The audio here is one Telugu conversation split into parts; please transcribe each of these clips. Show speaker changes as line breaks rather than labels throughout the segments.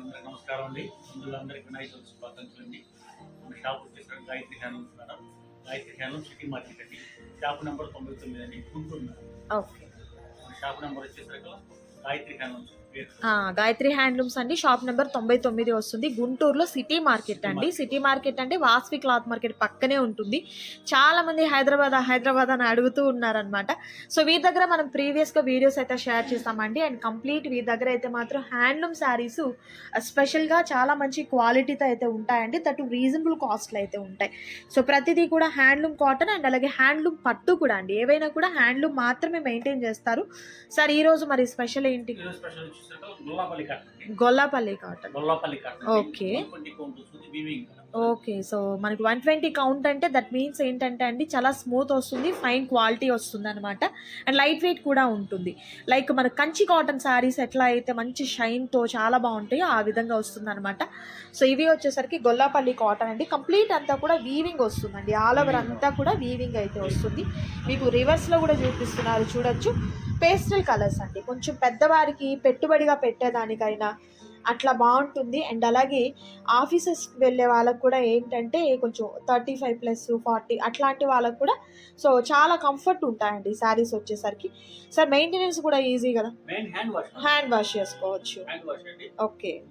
ప్రేక్షకులందరికీ నమస్కారం అండి. ముందుగా అందరికీ వినాయక శుభాకాంక్షలు అండి. మన షాప్ వచ్చేసరికి Gayatri handlooms madam Gayatri handloom city market అండి. షాప్ నెంబర్ తొంభై తొమ్మిది అండి. గుంటూరు మేడం మన షాప్ నెంబర్ వచ్చేసరికి గాయత్రి
ఆ, గాయత్రి హ్యాండ్లూమ్స్ అండి. షాప్ నెంబర్ తొంభై తొమ్మిది వస్తుంది. గుంటూరులో సిటీ మార్కెట్ అండి. సిటీ మార్కెట్ అంటే వాస్వి క్లాత్ మార్కెట్ పక్కనే ఉంటుంది. చాలా మంది హైదరాబాద్ హైదరాబాద్ అని అడుగుతూ ఉన్నారనమాట సో వీరి దగ్గర మనం ప్రీవియస్గా వీడియోస్ అయితే షేర్ చేస్తామండి. అండ్ కంప్లీట్ వీరి దగ్గర అయితే మాత్రం హ్యాండ్లూమ్ శారీస్ స్పెషల్గా చాలా మంచి క్వాలిటీతో అయితే ఉంటాయండి. దట్ రీజనబుల్ కాస్ట్లో అయితే ఉంటాయి. సో ప్రతిదీ కూడా హ్యాండ్లూమ్ కాటన్ అండ్ అలాగే హ్యాండ్లూమ్ పట్టు కూడా అండి. ఏవైనా కూడా హ్యాండ్లూమ్ మాత్రమే మెయింటైన్ చేస్తారు. సార్ ఈరోజు మరి స్పెషల్ ఏంటి?
గొల్లాపల్లి కాటన్ అండి
Gollapalli cotton
Gollapalli cotton
Okay.
Twenty count వస్తుంది వీవింగ్
ఓకే సో మనకి వన్ ట్వంటీ కౌంట్ అంటే దట్ మీన్స్ ఏంటంటే అండి చాలా స్మూత్ వస్తుంది ఫైన్ క్వాలిటీ వస్తుంది అనమాట అండ్ లైట్ వెయిట్ కూడా ఉంటుంది. లైక్ మన కంచి కాటన్ శారీస్ ఎట్లా అయితే మంచి షైన్తో చాలా బాగుంటాయో ఆ విధంగా వస్తుంది అనమాట సో ఇవి వచ్చేసరికి గొల్లాపల్లి కాటన్ అండి. కంప్లీట్ అంతా కూడా వీవింగ్ వస్తుందండి. ఆల్ ఓవర్ అంతా కూడా వీవింగ్ అయితే వస్తుంది. మీకు రివర్స్లో కూడా చూపిస్తున్నారు చూడొచ్చు. పేస్టల్ కలర్స్ అండి. కొంచెం పెద్దవారికి పెట్టుబడిగా పెట్టేదానికైనా అట్లా బాగుంటుంది. అండ్ అలాగే ఆఫీసెస్కి వెళ్ళే వాళ్ళకు కూడా ఏంటంటే కొంచెం థర్టీ ఫైవ్ ప్లస్ ఫార్టీ అట్లాంటి వాళ్ళకు కూడా సో చాలా కంఫర్ట్ ఉంటాయండి శారీస్ వచ్చేసరికి. సార్ మెయింటెనెన్స్ కూడా ఈజీ కదా?
హ్యాండ్ వాష్
చేసుకోవచ్చు. ఓకే.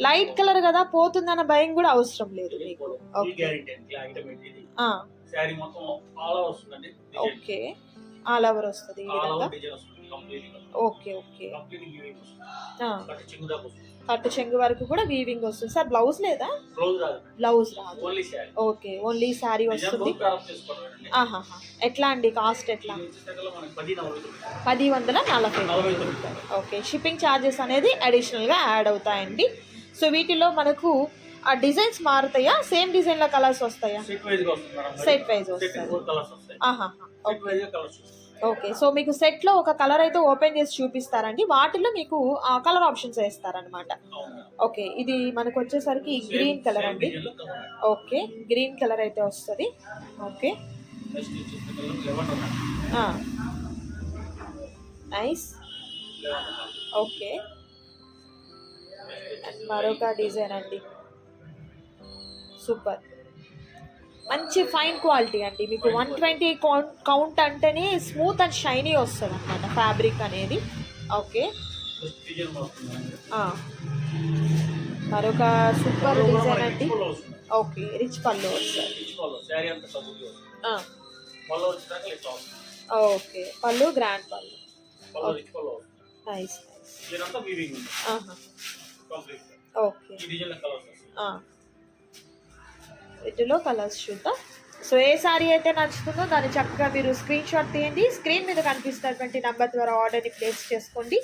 లైట్ కలర్ కదా పోతుందన్న భయం కూడా అవసరం లేదు మీకు. ఓకే.
ఆల్ ఓవర్ వస్తుందండి
ఓకే. ఆల్ ఓవర్ వస్తుంది ఈ విధంగా. Okay okay. కట్టు చెంగు వరకు కూడా వీవింగ్ వస్తుంది. సార్ బ్లౌజ్ లేదా? బ్లౌజ్ రాదు ఓకే ఓన్లీ శారీ వస్తుంది. ఆహాహా. ఎట్లా అండి? కాస్ట్ ఎట్లా?
పది
వందల నలభై ఓకే షిప్పింగ్ ఛార్జెస్ అనేది అడిషనల్గా యాడ్ అవుతాయండి. సో వీటిలో మనకు ఆ డిజైన్స్ మారుతాయా? సేమ్ డిజైన్ల కలర్స్ వస్తాయా?
సెట్ వైజ్ వస్తాయి.
ఆహా
సెట్
ఓకే సో మీకు సెట్లో ఒక కలర్ అయితే ఓపెన్ చేసి చూపిస్తారండి. వాటిలో మీకు ఆ కలర్ ఆప్షన్స్ వేస్తారనమాట. ఓకే ఇది మనకు వచ్చేసరికి గ్రీన్ కలర్ అండి. ఓకే గ్రీన్ కలర్ అయితే వస్తుంది. ఓకే. నైస్. ఓకే. అండ్ మరొక డిజైన్ అండి. సూపర్. మంచి ఫైన్ క్వాలిటీ అండి. మీకు వన్ ట్వంటీ కౌంట్ కౌంట్ అంటేనే స్మూత్ అండ్ షైనీ వస్తుంది అనమాట ఫ్యాబ్రిక్ అనేది ఓకే. మరొక సూపర్ డిజైన్ అండి. ఓకే రిచ్ పళ్ళు వస్తుంది. Okay pallu grand pallu. Nice. Okay
colours.
వీటిలో కలర్స్ చూద్దాం. సో ఏ సారీ అయితే నచ్చుతుందో దాన్ని చక్కగా మీరు స్క్రీన్ షాట్ తీయండి. స్క్రీన్ మీద కనిపిస్తున్నటువంటి నెంబర్ ద్వారా ఆర్డర్ని ప్లేస్ చేసుకోండి.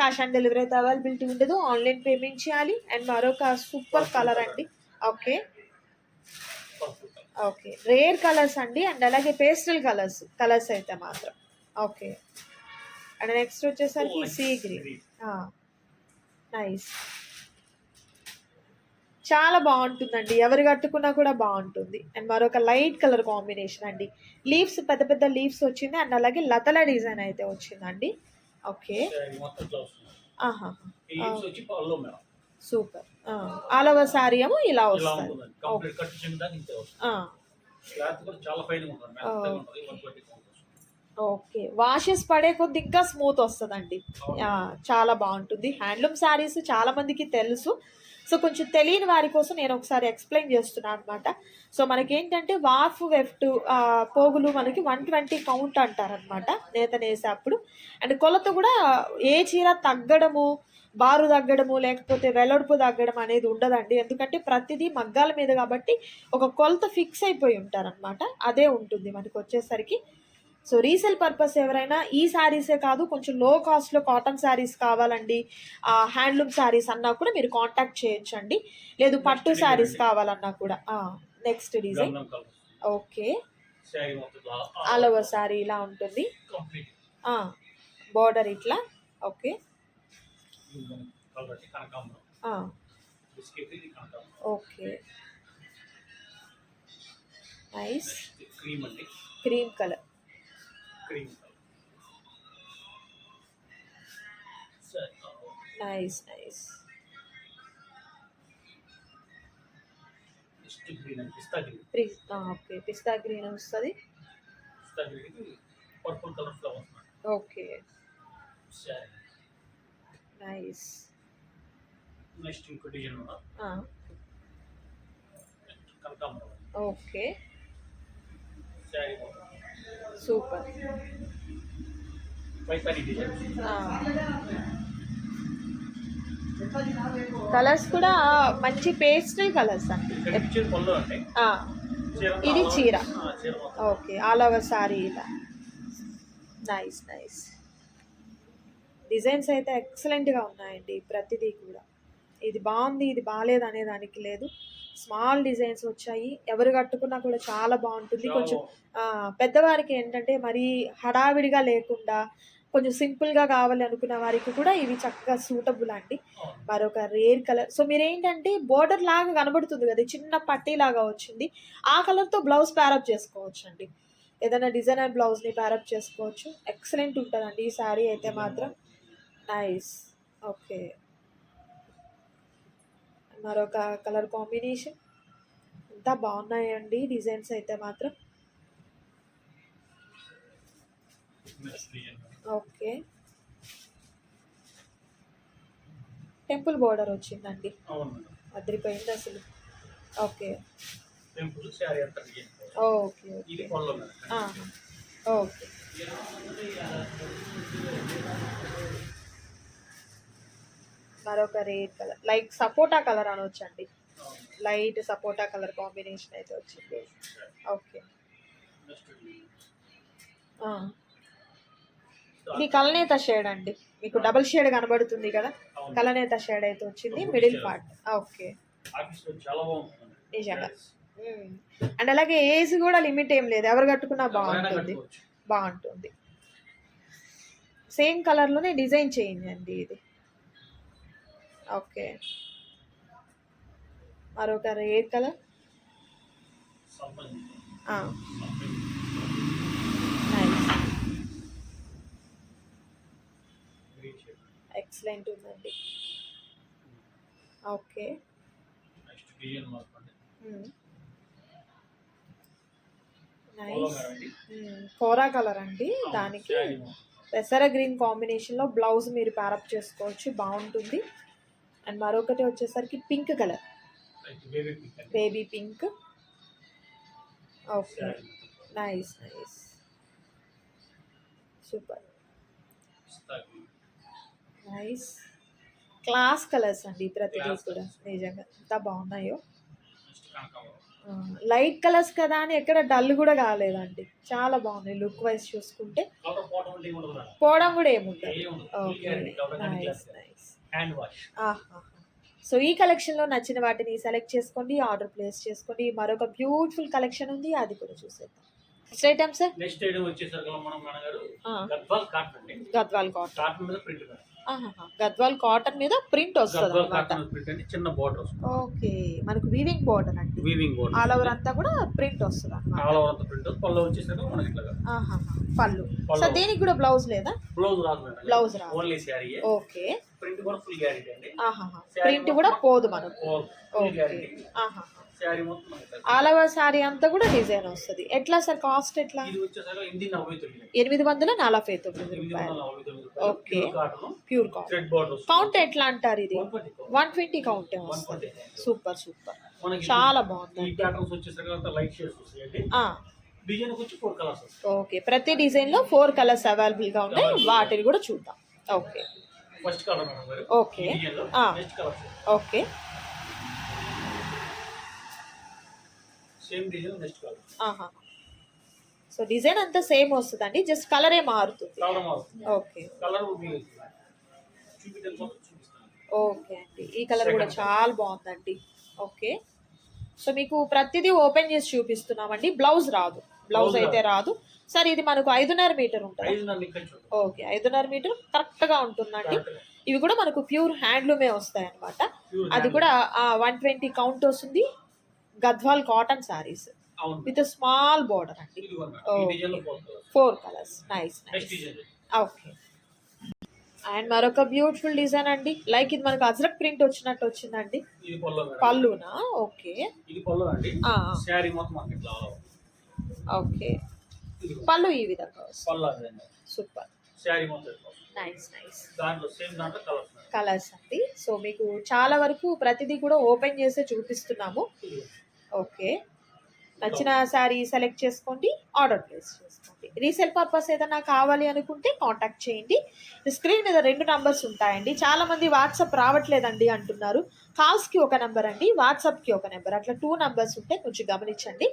క్యాష్ ఆన్ డెలివరీ అయితే అవైలబిలిటీ ఉండదు. ఆన్లైన్ పేమెంట్ చేయాలి. అండ్ మరొక సూపర్ కలర్ అండి. ఓకే. ఓకే రేర్ కలర్స్ అండి. అండ్ అలాగే పేస్టల్ కలర్స్ కలర్స్ అయితే మాత్రం. ఓకే అండ్ నెక్స్ట్ వచ్చేసరికి సీ గ్రీన్. నైస్ చాలా బాగుంటుందండి. ఎవరు కట్టుకున్నా కూడా బాగుంటుంది. అండ్ మరొక లైట్ కలర్ కాంబినేషన్ అండి. లీవ్స్ పెద్ద పెద్ద లీవ్స్ వచ్చింది. అండ్ అలాగే లతల డిజైన్ అయితే వచ్చిందండి. ఓకే.
శారీ.
ఆహా. సూపర్. ఆల్ ఓవర్ సారీ ఏమో ఇలా వస్తుంది.
ఉంటుందండి. కంప్లీట్ కట్ చెంగు దాకా ఇంతే వస్తుంది.
ఆ,
క్లాత్ కూడా చాలా ఫైన్ ఉంటుంది. మెత్తగా ఉంటుంది. 120 కౌంట్ వస్తుంది.
ఓకే. వాషెస్ పడే కొద్ది ఇంకా స్మూత్ వస్తుందండి. చాలా బాగుంటుంది. హ్యాండ్లూమ్ శారీస్ చాలా మందికి తెలుసు. సో కొంచెం తెలియని వారి కోసం నేను ఒకసారి ఎక్స్ప్లెయిన్ చేస్తున్నాను అనమాట సో మనకి ఏంటంటే వాఫ్ వెఫ్ట్ పోగులు మనకి వన్ ట్వంటీ కౌంట్ అంటారనమాట నేత నేసేటప్పుడు అండ్ కొలత కూడా ఏ చీర తగ్గడము బారు తగ్గడము లేకపోతే వెల్లడుపు తగ్గడం అనేది ఉండదండి. ఎందుకంటే ప్రతిదీ మగ్గాల మీద కాబట్టి ఒక కొలత ఫిక్స్ అయిపోయి ఉంటారనమాట అదే ఉంటుంది మనకి వచ్చేసరికి సో రీసేల్ పర్పస్ ఎవరైనా ఈ శారీసే కాదు కొంచెం లో కాస్ట్లో కాటన్ శారీస్ కావాలండి హ్యాండ్లూమ్ శారీస్ అన్నా కూడా మీరు కాంటాక్ట్ చేయొచ్చు అండి లేదు పట్టు శారీస్. కావాలన్నా కూడా. Next design. Okay. All over sari ఇలా ఉంటుంది. బార్డర్ ఇట్లా. Okay. Okay. Nice
cream
colour nice nice okay pista green వస్తుంది.
Purple colour flowers
okay. Nice
next ఇంకో design
okay.
Sari
super. Colours కూడా మంచి పేస్టల్ కలర్స్ అండి. ఇది చీర. ఓకే ఆల్ ఓవర్ సారీ ఇలా. Nice nice. డిజైన్స్ అయితే ఎక్సలెంట్గా ఉన్నాయండి ప్రతిదీ కూడా. ఇది బాగుంది ఇది బాగాలేదు అనే దానికి లేదు. స్మాల్ డిజైన్స్ వచ్చాయి. ఎవరు కట్టుకున్నా కూడా చాలా బాగుంటుంది. కొంచెం పెద్దవారికి ఏంటంటే మరీ హడావిడిగా లేకుండా కొంచెం సింపుల్గా కావాలి అనుకున్న వారికి కూడా ఇవి చక్కగా సూటబుల్ అండి. మరొక రేర్ కలర్. సో మీరు ఏంటంటే బోర్డర్ లాగా కనబడుతుంది కదా చిన్న పట్టీ లాగా వచ్చింది. ఆ కలర్తో బ్లౌజ్ ప్యారప్ చేసుకోవచ్చు అండి ఏదైనా డిజైనర్ బ్లౌజ్ని ప్యారప్ చేసుకోవచ్చు. ఎక్సలెంట్ ఉంటుందండి ఈ శారీ అయితే మాత్రం. నైస్ ఓకే మరొక కలర్ కాంబినేషన్. అంతా బాగున్నాయండి డిజైన్స్ అయితే మాత్రం. ఓకే. టెంపుల్ బోర్డర్ వచ్చిందండి. అదిరిపోయింది అసలు. Okay. Okay okay
pallu madam
ఆహా. ఓకే మరొక rare colour. Like sapota colour అనొచ్చండి
అవును.
లైట్ సపోటా కలర్ కాంబినేషన్ అయితే వచ్చింది. ఓకే. ఇది కలనేత షేడ్ అండి. మీకు డబుల్ షేడ్ కనబడుతుంది కదా. కలనేత షేడ్ అయితే వచ్చింది. Middle part. ఓకే. నిజంగా. అండ్ అలాగే ఏజ్ కూడా లిమిట్ ఏం లేదు. ఎవరు కట్టుకున్నా బాగుంటుంది. బాగుంటుంది. సేమ్ కలర్లోనే డిజైన్ చేయండి అండి ఇది. ఓకే. మరొక రేర్ కలర్
సంపంగి.
Nice
green shade.
ఎక్సలెంట్ ఉందండి. ఓకే. Hmm. కోరా కలర్ అండి. దానికి
శారీ మొత్తం.
పెసర గ్రీన్ కాంబినేషన్లో బ్లౌజ్ మీరు ప్యారప్ చేసుకోవచ్చు. బాగుంటుంది. అండ్ మరొకటి వచ్చేసరికి pink colour.
Baby pink
okay. Nice nice super. Nice class colours అండి ప్రతిదీ కూడా. నిజంగా. ఎంత బాగున్నాయో. లైట్ కలర్స్ కదా అని ఎక్కడ డల్ కూడా కాలేదండి. చాలా బాగున్నాయి లుక్ వైజ్ చూసుకుంటే.
పోవడం
కూడా ఏముండదు. Okay nice. Nice
hand wash
so ఈ కలెక్షన్లో నచ్చిన వాటిని సెలెక్ట్ చేసుకోండి ఆర్డర్ ప్లేస్ చేసుకోండి. మరొక బ్యూటిఫుల్ కలెక్షన్ ఉంది అది కూడా చూసేద్దాం. Next item sir?
Next item వచ్చేసరికి మనం మేడం గారు గద్వాల్ కాటన్ అండి.
గద్వాల్ కాటన్.
కాటన్ మీద ప్రింట్
గద్వాల్ కాటన్ మీద ప్రింట్ వస్తుంది అనమాట
చిన్న బార్డర్ వస్తుంది.
ఓకే. మనకు వీవింగ్ బోర్డర్ అండి.
Weaving border.
ఆల్ ఓవర్ అంతా కూడా ప్రింట్ వస్తుంది అనమాట
ఆల్ ఓవర్ అంతా ప్రింట్ పళ్ళు వచ్చేసరికి మనకి ఇట్లా
పళ్ళు. సో దీనికి కూడా బ్లౌజ్ లేదా?
బ్లౌజ్ రాదు
Blouse రాదు.
Only
okay.
ప్రింట్ కూడా ఫుల్ గ్యారెంటీ అండి.
ప్రింట్ కూడా పోదు మనకు. ఓకే. ఆహాహా
శారీ
అంతా కూడా డిజైన్ వస్తుంది. ఎట్లా సార్ కాస్ట్ ఎట్లా? ఎనిమిది వందల నలభై తొమ్మిది రూపాయలు. ఓకే. ప్యూర్
వస్తుంది.
కౌంట్ ఎట్లా అంటారు ఇది?
వన్ ట్వంటీ
కౌంట్ వస్తుంది. సూపర్ సూపర్ చాలా బాగుంది. ఓకే. ప్రతి డిజైన్లో ఫోర్ కలర్స్ అవైలబుల్గా ఉన్నాయి. వాటిని కూడా చూద్దాం. Okay. Okay. Okay.
Same design next colour
ఆహా. సో డిజైన్ అంతా సేమ్ వస్తుందండి జస్ట్ కలరే మారుతుంది.
కలర్ మారుతుంది.
ఓకే
కలర్
ఓకే అండి. ఈ కలర్ కూడా చాలా బాగుందండి. ఓకే సో మీకు ప్రతిదీ ఓపెన్ చేసి చూపిస్తున్నామండి. బ్లౌజ్ రాదు. బ్లౌజ్ అయితే రాదు. సార్ ఇది మనకు ఐదున్నర మీటర్ ఉంటుంది? ఓకే ఐదున్నర మీటర్ కరెక్ట్గా ఉంటుందండి. ఇవి కూడా మనకు ప్యూర్ హ్యాండ్లూమే వస్తాయి అనమాట అది. కూడా వన్ ట్వంటీ కౌంట్ వస్తుంది. గద్వాల్ కాటన్ శారీస్
అవును.
విత్ స్మాల్ బోర్డర్ అండి.
Four colours.
Nice nice. Okay. And మరొక బ్యూటిఫుల్ డిజైన్ అండి. లైక్ ఇది మనకు అజ్రక్ ప్రింట్ వచ్చినట్టు వచ్చిందండి. పళ్ళునా? ఓకే. ఓకే. పళ్ళు ఈ విధంగా సూపర్. Nice nice.
కలర్స్
అండి. సో మీకు చాలా వరకు ప్రతిదీ కూడా ఓపెన్ చేసే చూపిస్తున్నాము. ఓకే. నచ్చిన శారీ సెలెక్ట్ చేసుకోండి ఆర్డర్ ప్లేస్ చేసుకోండి. రీసేల్ పర్పస్ ఏదైనా కావాలి అనుకుంటే కాంటాక్ట్ చేయండి. స్క్రీన్ మీద రెండు నంబర్స్ ఉంటాయండి. చాలా మంది వాట్సాప్ రావట్లేదండి అంటున్నారు. కాల్స్కి ఒక నెంబర్ అండి వాట్సాప్కి ఒక నెంబర్. అట్లా టూ నంబర్స్ ఉంటే కొంచెం గమనించండి.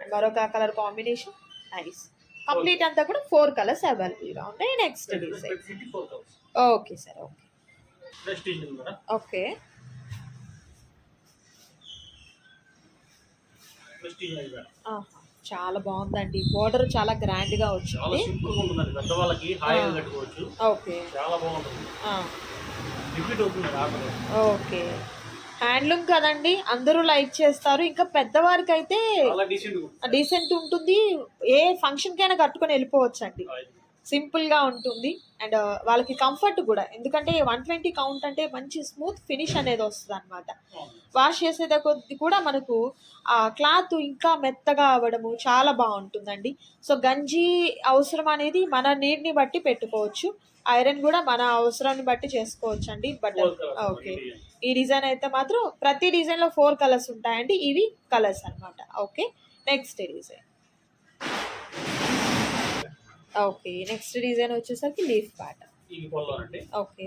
అండ్ మరొక కలర్ కాంబినేషన్ నైస్. కంప్లీట్ అంతా కూడా ఫోర్ కలర్స్ అవైలబుల్గా ఉన్నాయి. Next okay sir okay. Okay
next ఇది మేడం
ఆహా, చాలా బాగుందండి. బోర్డర్ చాలా వచ్చింది.
సింపుల్గా ఉంటుందండి. పెద్దవాళ్ళకి హాయిగా
ఆ.
కట్టుకోవచ్చు.
ఓకే.
చాలా బాగుంటుంది.
ఆ,
రిపీట్ అవుతుంది ఆర్డర్
ఓకే. హ్యాండ్లూమ్ కదండి అందరూ లైక్ చేస్తారు. ఇంకా పెద్దవారికి అయితే
డీసెంట్
ఉంటుంది. ఏ ఫంక్షన్కైనా కట్టుకొని వెళ్ళిపోవచ్చు అండి సింపుల్గా ఉంటుంది. అండ్ వాళ్ళకి కంఫర్ట్ కూడా. ఎందుకంటే వన్ ట్వంటీ కౌంట్ అంటే మంచి స్మూత్ ఫినిష్ అనేది వస్తుంది అనమాట వాష్ చేసేద కొద్ది కూడా మనకు ఆ క్లాత్ ఇంకా మెత్తగా అవ్వడము చాలా బాగుంటుందండి. సో గంజి అవసరం అనేది మన నీటిని బట్టి పెట్టుకోవచ్చు. ఐరన్ కూడా మన అవసరాన్ని బట్టి చేసుకోవచ్చు అండి బట్ ఓకే. ఈ డిజైన్ అయితే మాత్రం ప్రతి డిజైన్లో ఫోర్ కలర్స్ ఉంటాయండి. ఇవి కలర్స్ అన్నమాట. Okay. Next design. Okay next design వచ్చేసరికి లీఫ్ ప్యాటర్న్
ఇది
ఓకే.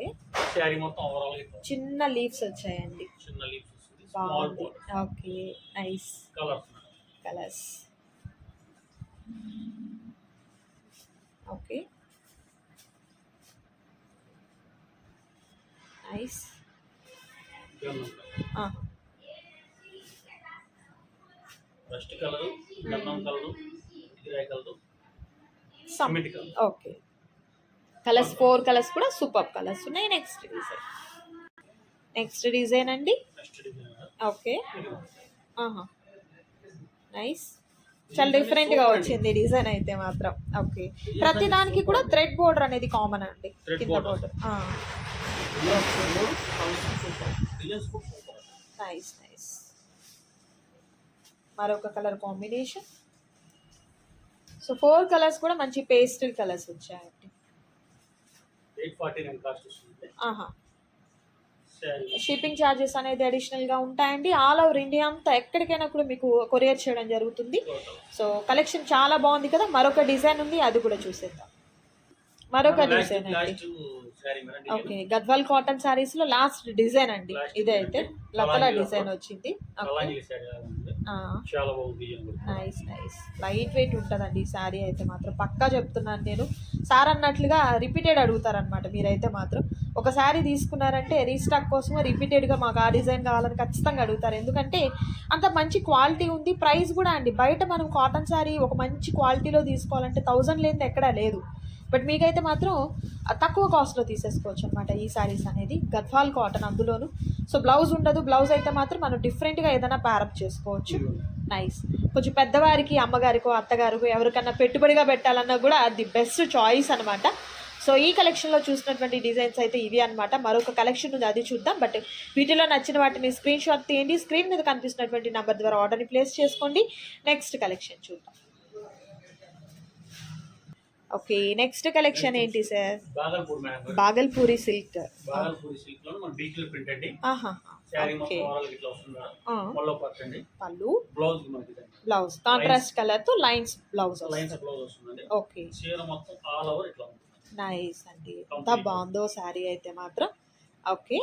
శారీ మొత్తం ఓవరాల్
చిన్న లీవ్స్ వచ్చాయండి.
చిన్న లీవ్స్
బాగుంది. Okay nice
colours
colours okay. Nice
first colour గంధం colour ఇదిరాయి colour
some okay colours four colours కూడా సూపర్ కలర్స్ ఉన్నాయి. నెక్స్ట్ డిజైన్ నెక్స్ట్ డిజైన్ అండి. ఓకే ఆహా నైస్ చాలా డిఫరెంట్గా వచ్చింది డిజైన్ అయితే మాత్రం. ఓకే ప్రతి దానికి కూడా థ్రెడ్ బోర్డర్ అనేది కామన్ అండి. కింద. బోర్డర్ నైస్ నైస్ మరొక colour combination so four colours కూడా మంచి పేస్టల్ కలర్స్ వచ్చాయండి. షిప్పింగ్ ఛార్జెస్ అనేది అడిషనల్గా ఉంటాయండి. ఆల్ ఓవర్ ఇండియా అంతా ఎక్కడికైనా కూడా మీకు కొరియర్ చేయడం జరుగుతుంది. సో కలెక్షన్ చాలా బాగుంది కదా. మరొక డిజైన్ ఉంది అది కూడా చూసేద్దాం. మరొక డిజైన్ అండి. ఓకే గద్వాల్ కాటన్ సారీస్లో లాస్ట్ డిజైన్ అండి. ఇదైతే. లతల డిజైన్ వచ్చింది.
చాలా
నైస్ నైస్. లైట్ వెయిట్ ఉంటుందండి ఈ శారీ అయితే మాత్రం. పక్కా చెప్తున్నాను నేను. సార్ అన్నట్లుగా రిపీటెడ్ అడుగుతారనమాట మీరైతే మాత్రం. ఒక శారీ తీసుకున్నారంటే రీస్టాక్ కోసం రిపీటెడ్గా మాకు ఆ డిజైన్ కావాలని ఖచ్చితంగా అడుగుతారు. ఎందుకంటే అంత మంచి క్వాలిటీ ఉంది. ప్రైస్ కూడా అండి. బయట మనం కాటన్ శారీ ఒక మంచి క్వాలిటీలో తీసుకోవాలంటే థౌజండ్ లేనిది ఎక్కడా లేదు. బట్ మీకైతే మాత్రం తక్కువ కాస్ట్లో తీసేసుకోవచ్చు అనమాట ఈ శారీస్ అనేది. గద్వాల్ కాటన్ అందులోను. సో బ్లౌజ్ ఉండదు. బ్లౌజ్ అయితే మాత్రం మనం డిఫరెంట్గా ఏదైనా ప్యారప్ చేసుకోవచ్చు. నైస్ కొంచెం పెద్దవారికి అమ్మగారికో అత్తగారికో ఎవరికన్నా పెట్టుబడిగా పెట్టాలన్నా కూడా అది బెస్ట్ చాయిస్ అనమాట సో ఈ కలెక్షన్లో చూసినటువంటి డిజైన్స్ అయితే ఇవి అనమాట మరొక కలెక్షన్ ఉంది. అది చూద్దాం. బట్ వీటిలో నచ్చిన వాటిని స్క్రీన్ షాట్ తీయండి. స్క్రీన్ మీద కనిపిస్తున్నటువంటి నెంబర్ ద్వారా ఆర్డర్ని ప్లేస్ చేసుకోండి. నెక్స్ట్ కలెక్షన్ చూద్దాం. ఓకే నెక్స్ట్ కలెక్షన్ ఏంటి sir
Bhagalpur madam
Bhagalpuri silk
Bhagalpuri సిల్క్లో మన డిజిటల్ ప్రింట్ అండి.
ఆహా
శారీ మొత్తం ఓవరాల్ ఇట్లా వస్తుంది మేడం. పల్లో పట్టు అండి.
పళ్ళు.
బ్లౌజ్ మనకి
బ్లౌజ్ కాంట్రాస్ట్ కలర్తో లైన్స్ బ్లౌజ్
లైన్స్ బ్లౌజ్ వస్తుందండి.
ఓకే
చీర మొత్తం ఆల్ ఓవర్ ఇట్లా ఉంటుంది.
నైస్ అండి. ఎంత. బాగుందో శారీ అయితే మాత్రం. ఓకే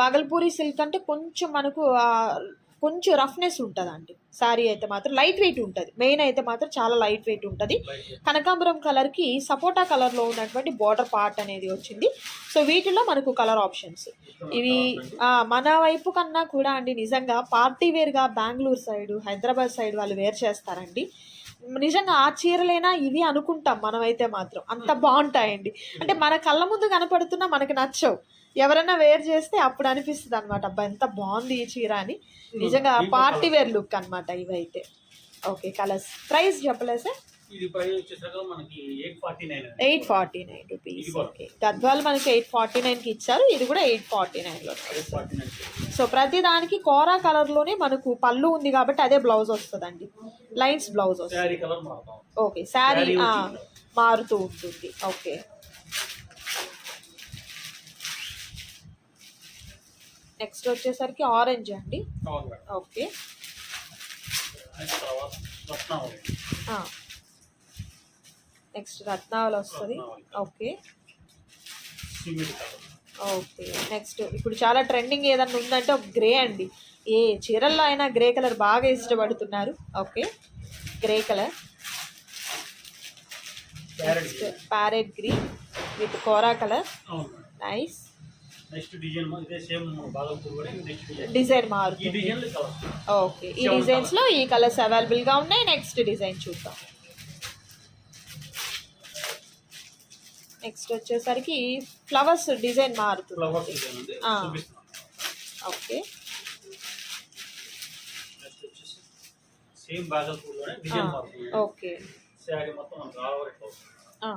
బాగల్పూరి సిల్క్ అంటే కొంచెం మనకు కొంచెం రఫ్నెస్ ఉంటుందండి. శారీ అయితే మాత్రం లైట్ వెయిట్ ఉంటుంది. మెయిన్ అయితే మాత్రం చాలా లైట్ వెయిట్ ఉంటుంది. కనకాంబరం కలర్కి సపోటా కలర్లో ఉన్నటువంటి బార్డర్ పార్ట్ అనేది వచ్చింది. సో వీటిలో మనకు కలర్ ఆప్షన్స్. ఇవి మన వైపు కన్నా కూడా అండి నిజంగా పార్టీ వేర్గా బెంగళూరు సైడ్ హైదరాబాద్ సైడ్ వాళ్ళు వేర్ చేస్తారండి. నిజంగా ఆ చీరలైనా ఇవి అనుకుంటాం మనమైతే మాత్రం. అంత బాగుంటాయండి. అంటే మన కళ్ళ ముందు కనపడుతున్నా మనకి నచ్చవు. ఎవరైనా వేర్ చేస్తే అప్పుడు అనిపిస్తుంది అనమాట అబ్బా ఎంత బాగుంది ఈ చీర అని. నిజంగా పార్టీ వేర్ లుక్ అనమాట ఇవైతే. Okay colours. ప్రైస్ చెప్పలే sir
eight forty nine
rupees. Okay. Gadwal మనకి ఎయిట్ ఫార్టీ నైన్కి ఇచ్చారు. ఇది కూడా ఎయిట్ ఫార్టీ నైన్లో సో ప్రతి దానికి కోరా కలర్లోనే మనకు పళ్ళు ఉంది కాబట్టి అదే బ్లౌజ్ వస్తుందండి. లైన్స్ బ్లౌజ్ వస్తుంది. ఓకే శారీ మారుతూ ఉంటుంది. ఓకే. నెక్స్ట్ వచ్చేసరికి ఆరెంజ్ అండి. ఓకే.
నెక్స్ట్ రత్నావళి
వస్తుంది. ఓకే. ఓకే. నెక్స్ట్ ఇప్పుడు చాలా ట్రెండింగ్ ఏదన్నా ఉందంటే ఒక గ్రే అండి. ఏ చీరల్లో అయినా గ్రే కలర్ బాగా ఇష్టపడుతున్నారు. Okay. Grey colour. Next parrot green with kora colour. Nice.
Next design ఇదే సేమ్ కూడా నెక్స్ట్ డిజైన్
డిజైన్
ఈ డిజైన్
ఓకే ఈ డిజైన్స్లో ఈ కలర్స్ అవైలబుల్గా ఉన్నాయి. నెక్స్ట్ డిజైన్ చూద్దాం. నెక్స్ట్ వచ్చేసరికి ఫ్లవర్స్ డిజైన్ మారుతుంది
ఫ్లవర్స్ డిజైన్
ఓకే
సేమ్ బాగల్పూర్లోనే డిజైన్ మారుతుంది
ఓకే
శారీ మొత్తం ఆల్ ఓవర్ ఇట్లా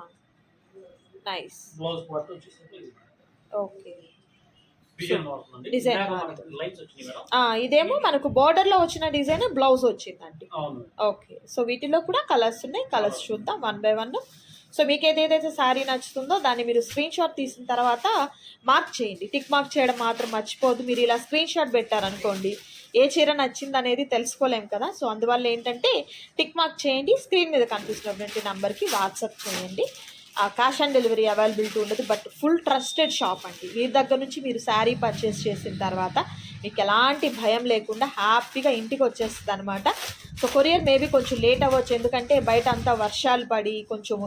నైస్
బ్లౌజ్ పార్ట్ వచ్చేసి
ఓకే
డిజైన్
ఇదేమో మనకు border లో వచ్చిన డిజైన్ బ్లౌజ్ వచ్చిందండి. ఓకే సో వీటిలో కూడా కలర్స్ ఉన్నాయి. కలర్స్ చూద్దాం వన్ బై వన్ సో మీకు ఏదైతే శారీ నచ్చుతుందో దాన్ని మీరు స్క్రీన్ షాట్ తీసిన తర్వాత మార్క్ చేయండి. టిక్ మార్క్ చేయడం మాత్రం మర్చిపోదు మీరు ఇలా స్క్రీన్ షాట్ పెట్టారనుకోండి ఏ చీర నచ్చింది అనేది తెలుసుకోలేం కదా. సో అందువల్ల ఏంటంటే టిక్ మార్క్ చేయండి. స్క్రీన్ మీద కనిపిస్తున్నటువంటి నెంబర్కి వాట్సాప్ చేయండి. క్యాష్ ఆన్ డెలివరీ అవైలబిలిటీ ఉండదు. బట్ ఫుల్ ట్రస్టెడ్ షాప్ అండి. వీరి దగ్గర నుంచి మీరు శారీ పర్చేస్ చేసిన తర్వాత మీకు ఎలాంటి భయం లేకుండా హ్యాపీగా ఇంటికి వచ్చేస్తుంది అనమాట సో కొరియర్ మేబీ కొంచెం లేట్ అవ్వచ్చు. ఎందుకంటే బయట అంతా వర్షాలు పడి కొంచెం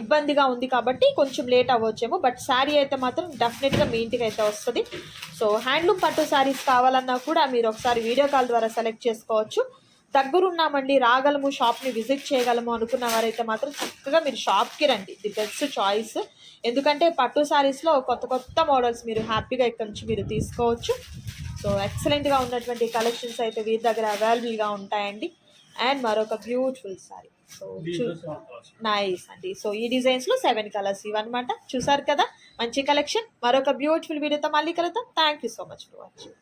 ఇబ్బందిగా ఉంది కాబట్టి కొంచెం లేట్ అవ్వచ్చేమో. బట్ శారీ అయితే మాత్రం డెఫినెట్గా మీ ఇంటికి అయితే వస్తుంది. సో హ్యాండ్లూమ్ పట్టు శారీస్ కావాలన్నా కూడా మీరు ఒకసారి వీడియో కాల్ ద్వారా సెలెక్ట్ చేసుకోవచ్చు. దగ్గరున్నామండి రాగలము షాప్ని విజిట్ చేయగలము అనుకున్న వారైతే మాత్రం చక్కగా మీరు షాప్కి రండి. The best choice. ఎందుకంటే పట్టు శారీస్లో కొత్త కొత్త మోడల్స్ మీరు హ్యాపీగా ఇక్కడ నుంచి మీరు తీసుకోవచ్చు. సో ఎక్సలెంట్గా ఉన్నటువంటి కలెక్షన్స్ అయితే వీరి దగ్గర అవైలబుల్గా ఉంటాయండి. అండ్ మరొక బ్యూటిఫుల్ శారీ. సో నైస్ అండి. సో ఈ డిజైన్స్లో సెవెన్ కలర్స్ ఇవన్నమాట. చూసారు కదా? మంచి కలెక్షన్. మరొక బ్యూటిఫుల్ వీడియోతో మళ్ళీ కలుద్దాం. Thank you so much for watching.